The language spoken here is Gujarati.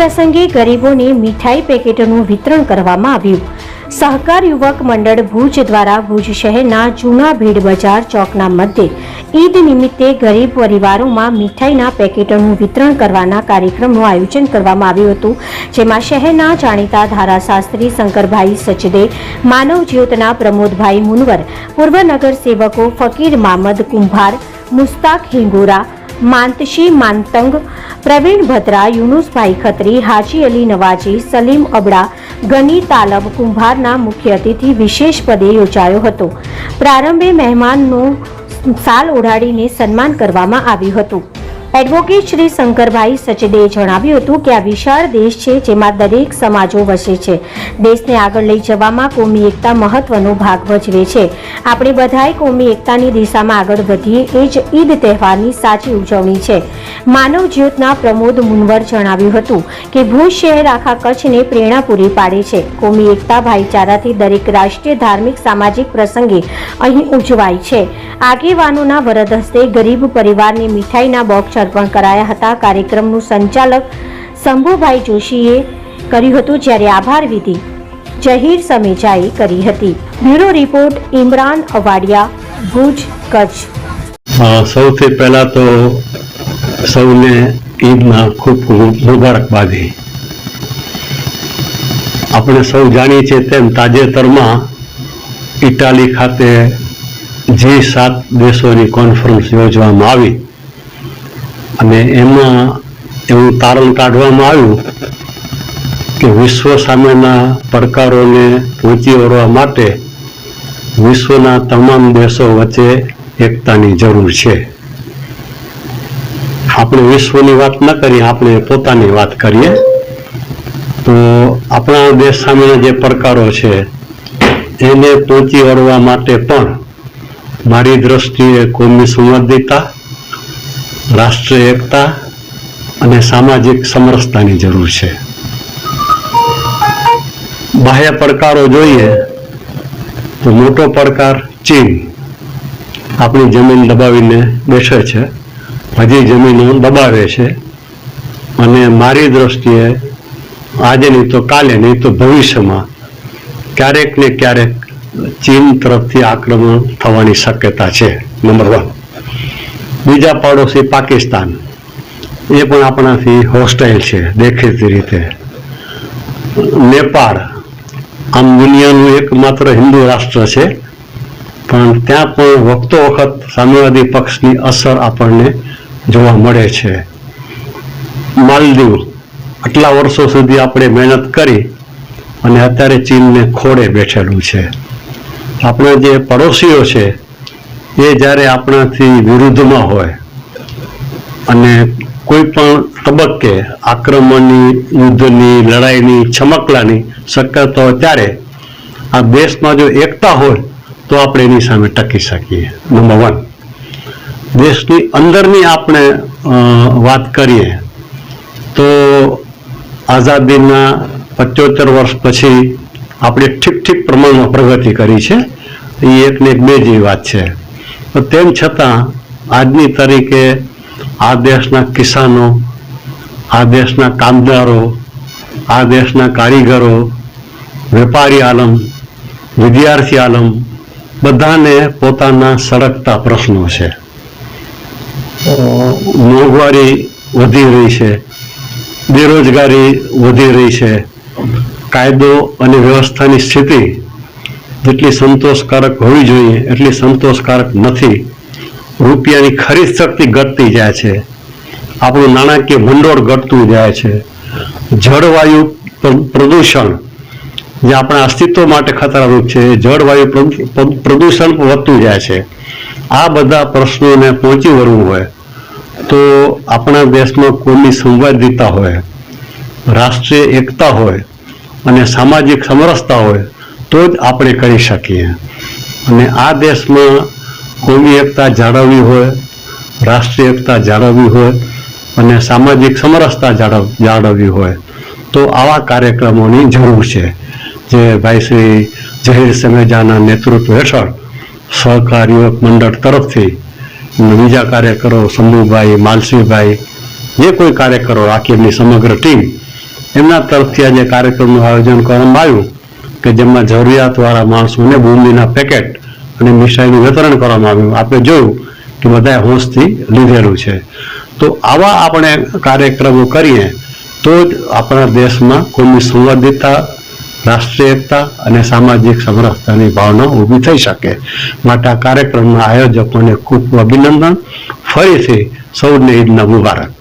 પ્રસંગે ગરીબોને મીઠાઈ પેકેટોનું વિતરણ કરવામાં આવ્યું. સહકાર યુવક મંડળ ભુજ દ્વારા ભુજ શહેરના જૂના ભીડ બજાર ચોકના મધ્યે ઈદ નિમિત્તે ગરીબ પરિવારોમાં મીઠાઈના પેકેટોનું વિતરણ કરવાના કાર્યક્રમનું આયોજન કરવામાં આવ્યું હતું, જેમાં શહેરના જાણીતા ધારાશાસ્ત્રી શંકરભાઈ સચદે, માનવ જ્યોતના પ્રમોદભાઈ મુનવર, પૂર્વ નગરસેવકો ફકીર મામદ કુંભાર, મુસ્તાક હિંગોરા માનતશી માનતંગ, પ્રવીણ ભદ્રા, યુનુસભાઈ ખત્રી, હાજી અલી નવાજી, સલીમ અબડા, ગની તાલબ કુંભારના મુખ્ય અતિથિ વિશેષ પદે યોજાયો હતો. પ્રારંભે મહેમાનનું સાલ ઓઢાડીને સન્માન કરવામાં આવ્યું હતું. એડવોકેટ શ્રી શંકરભાઈ સચદેએ જણાવ્યું હતું કે આ વિશાળ દેશ છે જેમાં દરેક સમાજો વસે છે. દેશને આગળ લઈ જવામાં કોમી એકતા મહત્વનો ભાગ ભજવે છે. આપણે બધાએ કોમી એકતાની દિશામાં આગળ વધીએ એ જ ઈદ તહેવારની સાચી ઉજવણી છે. માનવ જ્યોતના પ્રમોદ મુનવર જણાવ્યું હતું કે ભુજ શહેર આખા કચ્છને પ્રેરણા પૂરી પાડે છે. કોમી એકતા ભાઈચારાથી દરેક રાષ્ટ્રીય ધાર્મિક સામાજિક પ્રસંગે અહીં ઉજવાય છે. આગેવાનોના વરદ હસ્તે ગરીબ પરિવારને મીઠાઈના બોક્સ અર્પણ કરાયા હતા. કાર્યક્રમનું સંચાલક શંભુભાઈ જોશીએ કર્યું હતું, જ્યારે આભાર વિધિ જહીર સમેજાએ કરી હતી. Bureau report, Imran Awadiya, Bhuj, Kutch. સૌથી પહેલા તો સૌને ઈદના ખૂબ ખૂબ મુબારકબાદી. આપણે સૌ જાણીએ છીએ તેમ તાજેતરમાં ઇટાલી ખાતે જી સાત દેશોની કોન્ફરન્સ યોજવામાં આવી અને એમાં એવું તારણ કાઢવામાં આવ્યું કે વિશ્વ સામેના પડકારોને પહોંચી વળવા માટે વિશ્વના તમામ દેશો વચ્ચે એકતાની જરૂર છે. આપણે વિશ્વની વાત ન કરીએ, આપણે પોતાની વાત કરીએ. તો આપણા દેશ સામેના જે પડકારો છે, એને પહોંચી વળવા માટે પણ મારી દ્રષ્ટિએ કોમી સંવાદિતા, રાષ્ટ્રીય એકતા અને સામાજિક સમરસતાની જરૂર છે. બાહ્ય પડકારો જોઈએ તો મોટો પડકાર ચીન. આપણી જમીન દબાવીને બેસે છે. હજી જમીનો દબાવે છે. અને મારી દ્રષ્ટિએ આજે નહીં તો કાલે, નહીં તો ભવિષ્યમાં ક્યારેક ને ક્યારેક ચીન તરફથી આક્રમણ થવાની શક્યતા છે નંબર વન બીજા પડોશી પાકિસ્તાન. એ પણ આપણાથી હોસ્ટાઇલ છે, દેખીતી રીતે. નેપાળ. આમ દુનિયાનું એકમાત્ર હિન્દુ રાષ્ટ્ર છે, પણ ત્યાં પણ વખતો વખત સામ્યવાદી પક્ષની અસર આપણને જોવા મળે છે. માલદીવ. આટલા વર્ષો સુધી આપણે મહેનત કરી અને અત્યારે ચીનને ખોડે બેઠેલું છે. આપણા જે પડોશીઓ છે, એ જ્યારે આપણાથી વિરુદ્ધમાં હોય અને કોઈ પણ તબક્કે આક્રમણની, યુદ્ધની, લડાઈની, છમકલાની શક્યતા હોય ત્યારે આ દેશમાં જો એકતા હોય, તો આપણે એની સામે ટકી શકીએ. નંબર વન દેશની અંદરની આપણે વાત કરીએ, તો આઝાદીના પંચોતેર વર્ષ પછી આપણે ઠીક ઠીક પ્રમાણમાં પ્રગતિ કરી છે. એ એક ને એક બે જેવી વાત છે. પણ તેમ છતાં, આજની તારીખે આ દેશના કિસાનો, આ દેશના કામદારો, આ દેશના કારીગરો, વેપારી આલમ, વિદ્યાર્થી આલમ, બધાને પોતાના સળગતા પ્રશ્નો છે. મોંઘવારી વધી રહી છે. બેરોજગારી વધી રહી છે. કાયદો અને વ્યવસ્થાની સ્થિતિ જેટલી સંતોષકારક હોવી જોઈએ, એટલી સંતોષકારક નથી. રૂપિયાની ખરીદ શક્તિ ઘટતી જાય છે. આપણું નાણાકીય ભંડોળ ઘટતું જાય છે. જળવાયુ પ્રદૂષણ, જે આપણા અસ્તિત્વ માટે ખતરારૂપ છે જળવાયુ પ્રદૂષણ વધતું જાય છે. આ બધા પ્રશ્નોને પહોંચી વળવું હોય તો આપણા દેશમાં કોમી સંવાદિતા હોય, રાષ્ટ્રીય એકતા હોય અને સામાજિક સમરસતા હોય, તો જ આપણે કરી શકીએ. અને આ દેશમાં કોમી એકતા જાળવવી હોય, રાષ્ટ્રીય એકતા જાળવવી હોય, અને સામાજિક સમરસતા જાળવ, જાળવવી હોય, તો આવા કાર્યક્રમોની જરૂર છે. જે ભાઈ શ્રી જહીર સમેજાના નેતૃત્વ હેઠળ સહકાર મંડળ તરફથી બીજા કાર્યકરો શંભુભાઈ માલસીભાઈ, જે કોઈ કાર્યકરો આખી સમગ્ર ટીમ એમના તરફથી આજે કાર્યક્રમનું આયોજન કરવામાં આવ્યું કે જેમાં જરૂરિયાતવાળા માણસોને બુંદીના પેકેટ અને મિઠાઈનું વિતરણ કરવામાં આવ્યું. આપણે જોયું કે બધાએ હોંશથી લીધેલું છે. તો આવા આપણે કાર્યક્રમો કરીએ તો જ આપણા દેશમાં કોઈની સંવાદિતા રાષ્ટ્રીય એકતા અને સામાજિક સમરસતાની ભાવના ઊભી થઈ શકે. માટે આ કાર્યક્રમના આયોજકોને ખૂબ અભિનંદન. ફરીથી સૌને ઈદના મુબારક.